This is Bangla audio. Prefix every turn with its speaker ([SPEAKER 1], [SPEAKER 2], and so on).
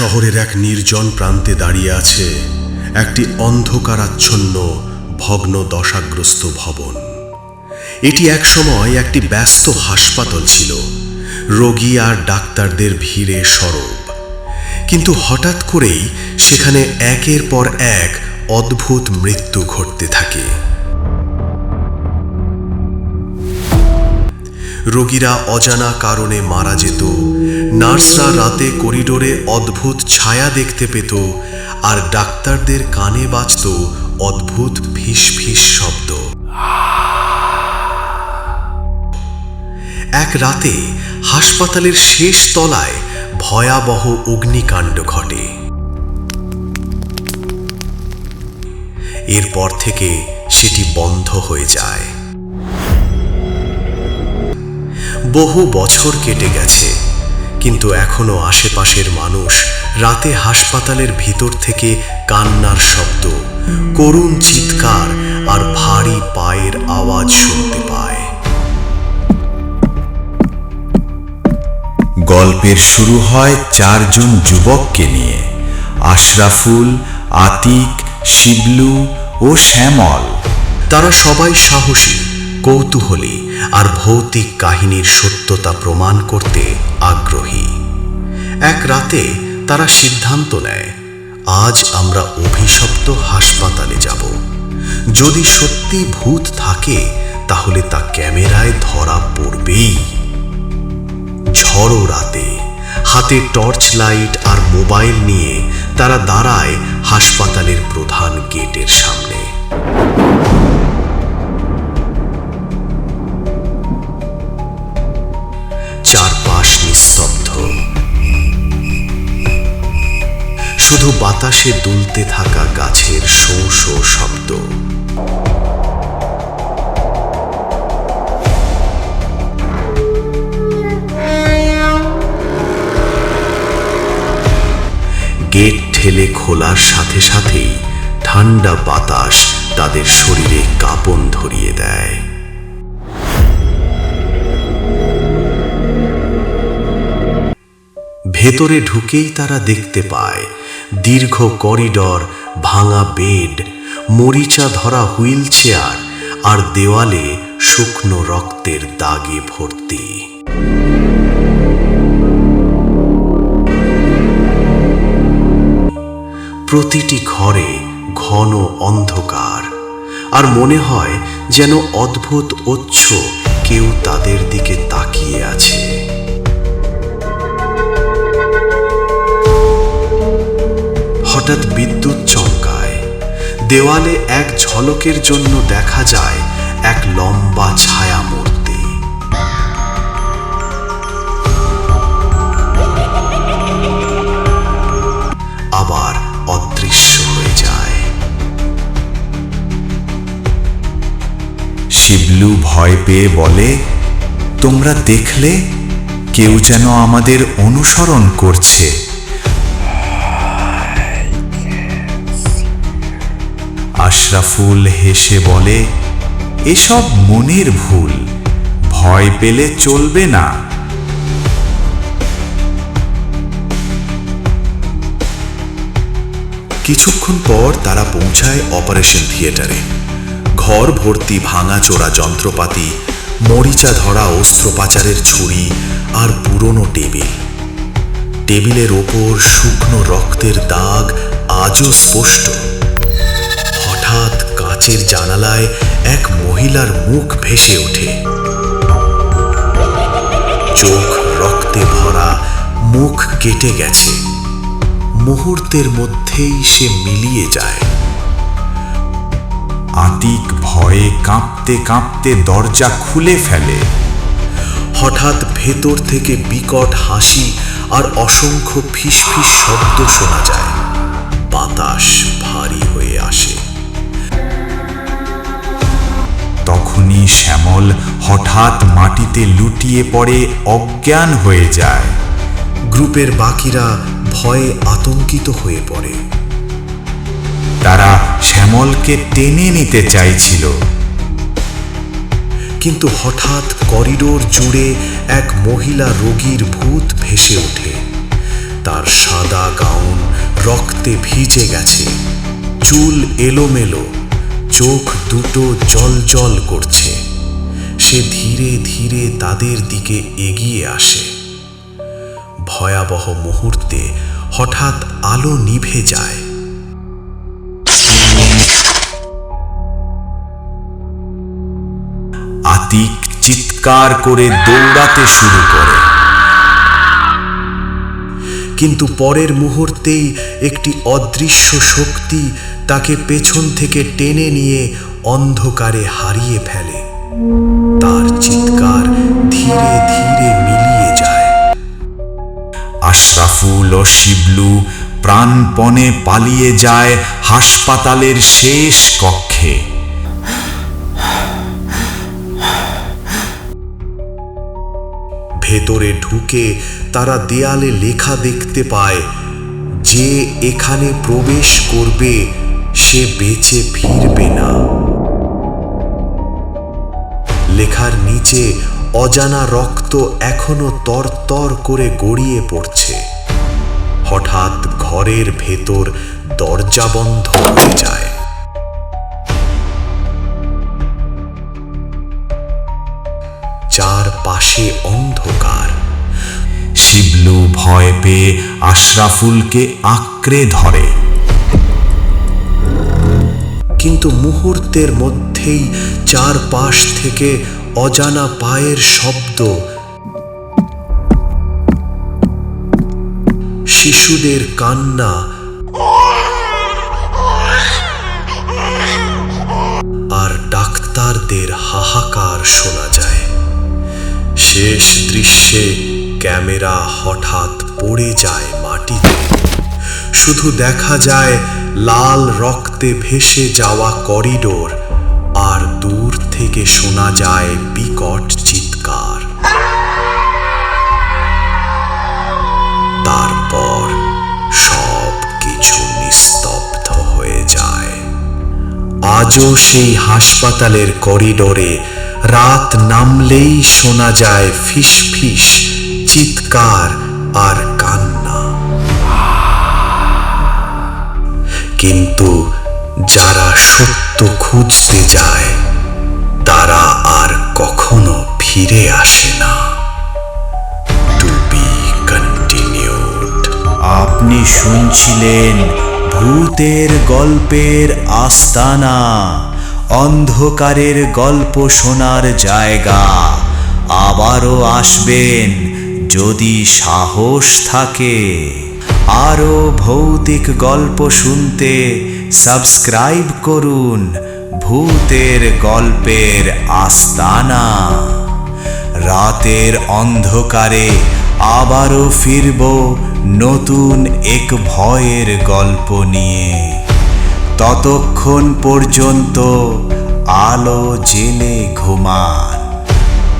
[SPEAKER 1] শহরের এক নির্জন প্রান্তে দাঁড়িয়ে আছে একটি অন্ধকারাচ্ছন্ন ভগ্ন দশাগ্রস্ত ভবন। এটি একসময় একটি ব্যস্ত হাসপাতাল ছিল। রোগী আর ডাক্তারদের ভিড়ে সরব। কিন্তু হঠাৎ করেই সেখানে একের পর এক অদ্ভুত মৃত্যু ঘটতে থাকে। রোগীরা অজানা কারণে মারা যেত। নার্সরা রাতে করিডোরে অদ্ভুত ছায়া দেখতে পেত আর ডাক্তারদের কানে বাজত অদ্ভুত ফিস ফিস শব্দ। এক রাতে হাসপাতালের শেষ তলায় ভয়াবহ অগ্নিকাণ্ড ঘটে। এরপর থেকে সেটি বন্ধ হয়ে যায়। বহু বছর কেটে গেছে। কিন্তু এখনও আশেপাশের মানুষ রাতে হাসপাতালের ভিতর থেকে কান্নার শব্দ, করুণ চিৎকার আর ভারী পায়ের আওয়াজ শুনতে পায়।
[SPEAKER 2] গল্পের শুরু হয় চারজন যুবককে নিয়ে। আশরাফুল, আতিক, শিবলু ও শ্যামল।
[SPEAKER 1] তারা সবাই সাহসী, কৌতূহলী। আর ভৌতিক কাহিনীর সত্যতা প্রমাণ করতে আগ্রহী। এক রাতে তারা সিদ্ধান্ত নেয়, আজ আমরা অভিশপ্ত হাসপাতালে যাব। যদি সত্যি ভূত থাকে, তাহলে তা ক্যামেরায় ধরা পড়বেই। ঝড়ো রাতে, হাতে টর্চ লাইট আর মোবাইল নিয়ে তারা দাঁড়ায় হাসপাতালের প্রধান গেটের সামনে। শুধু বাতাসে দুলতে থাকা গাছের শো শো শব্দ। গেট ঠেলে খোলার সাথে সাথেই ঠান্ডা বাতাস তাদের শরীরে কাঁপন ধরিয়ে দেয়। ভেতরে ঢুকেই তারা দেখতে পায় দীর্ঘ করিডর, ভাঙা বেড, মরিচা ধরা হুইল চেয়ার আর দেওয়ালে শুকনো রক্তের দাগে ভর্তি। প্রতিটি ঘরে ঘন অন্ধকার আর মনে হয় যেন অদ্ভুত ওচ্ছ কেউ তাদের দিকে তাকিয়ে আছে। হঠাৎ বিদ্যুৎ চমকায়। দেওয়ালে এক ঝলকের জন্য দেখা যায় এক লম্বা ছায়া মূর্তি আবার অদৃশ্য হয়ে যায়।
[SPEAKER 2] শিবলু ভয় পেয়ে বলে, তোমরা দেখলে? কেউ যেন আমাদের অনুসরণ করছে। আশরাফুল হেসে বলে, এসব মনের ভুল, ভয় পেলে চলবে না।
[SPEAKER 1] কিছুক্ষণ পর তারা পৌঁছায় অপারেশন থিয়েটারে। ঘর ভর্তি ভাঙাচোরা যন্ত্রপাতি, মরিচা ধরা অস্ত্রোপাচারের ছুরি আর পুরনো টেবিল। টেবিলের ওপর শুকনো রক্তের দাগ আজও স্পষ্ট। কাচের জানালায় এক মহিলার মুখ ভেসে ওঠে। চোখ রক্তে ভরা, মুখ কেটে গেছে। মুহূর্তের মধ্যেই সে মিলিয়ে যায়।
[SPEAKER 2] আতিক ভয়ে কাঁপতে কাঁপতে দরজা খুলে ফেলে।
[SPEAKER 1] হঠাৎ ভেতর থেকে বিকট হাসি আর অসংখ্য ফিসফিস শব্দ শোনা যায়। বাতাস ভারী হয়ে আসে।
[SPEAKER 2] তখনই শ্যামল হঠাৎ মাটিতে লুটিয়ে পড়ে অজ্ঞান হয়ে যায়।
[SPEAKER 1] গ্রুপের বাকিরা ভয়ে আতঙ্কিত হয়ে পড়ে।
[SPEAKER 2] তারা শ্যামলকে টেনে নিতে চাইছিল।
[SPEAKER 1] কিন্তু হঠাৎ করিডোর জুড়ে এক মহিলা রোগীর ভূত ভেসে ওঠে। তার সাদা গাউন রক্তে ভিজে গেছে। চুল এলোমেলো। চোখ দুটো জল জল করছে। সে ধীরে ধীরে তাদের দিকে এগিয়ে আসে। ভয়াবহ মুহূর্তে হঠাৎ আলো নিভে যায়।
[SPEAKER 2] আতিক চিৎকার করে দৌড়াতে শুরু করে।
[SPEAKER 1] কিন্তু পরের মুহূর্তেই একটি অদৃশ্য শক্তি তাকে পেছন থেকে টেনে নিয়ে অন্ধকারে হারিয়ে ফেলে। তার চিৎকার ধীরে ধীরে মিলিয়ে যায়।
[SPEAKER 2] আশরাফুল ও শিবলু প্রাণপণে পালিয়ে যায় হাসপাতালের শেষ কক্ষে।
[SPEAKER 1] ভেতরে ঢুকে তারা দেয়ালে লেখা দেখতে পায়, যে এখানে প্রবেশ করবে সে বেঁচে ফিরবে না। লেখার নিচে অজানা রক্ত এখনও তরতর করে গড়িয়ে পড়ছে। হঠাৎ ঘরের ভেতর দরজা বন্ধ হয়ে যায়। চারপাশে অন্ধকার।
[SPEAKER 2] শিবলু ভয় পেয়ে আশরাফুলকে আঁকড়ে ধরে।
[SPEAKER 1] কিন্তু মুহূর্তের মধ্যেই চারপাশ থেকে অজানা পায়ের শব্দ। শিশুদের কান্না। আর ডাক্তারদের হাহাকার শোনা যায়। শেষ দৃশ্যে ক্যামেরা হঠাৎ পড়ে যায় মাটিতে। শুধু দেখা যায় লাল রক্তে ভেসে যাওয়া করিডোর আর দূর থেকে শোনা যায় বিকট চিৎকার। তারপর সব কিছু নিস্তব্ধ হয়ে যায়। আজও সেই হাসপাতালের করিডোরে রাত নামলেই শোনা যায় ফিস ফিস চিৎকার আর কান্না। কিন্তু যারা সত্য খুঁজতে যায়, তারা আর কখনো ফিরে আসে না। টু বি কন্টিনিউড
[SPEAKER 2] আপনি শুনছিলেন ভূতের গল্পের আস্তানা, অন্ধকারের গল্প শোনার জায়গা। আবারও আসবেন যদি সাহস থাকে। আরও ভৌতিক গল্প শুনতে সাবস্ক্রাইব করুন ভূতের গল্পের আস্তানা। রাতের অন্ধকারে আবারও ফিরব নতুন এক ভয়ের গল্প নিয়ে। ততক্ষণ পর্যন্ত আলো জেলে ঘুমান।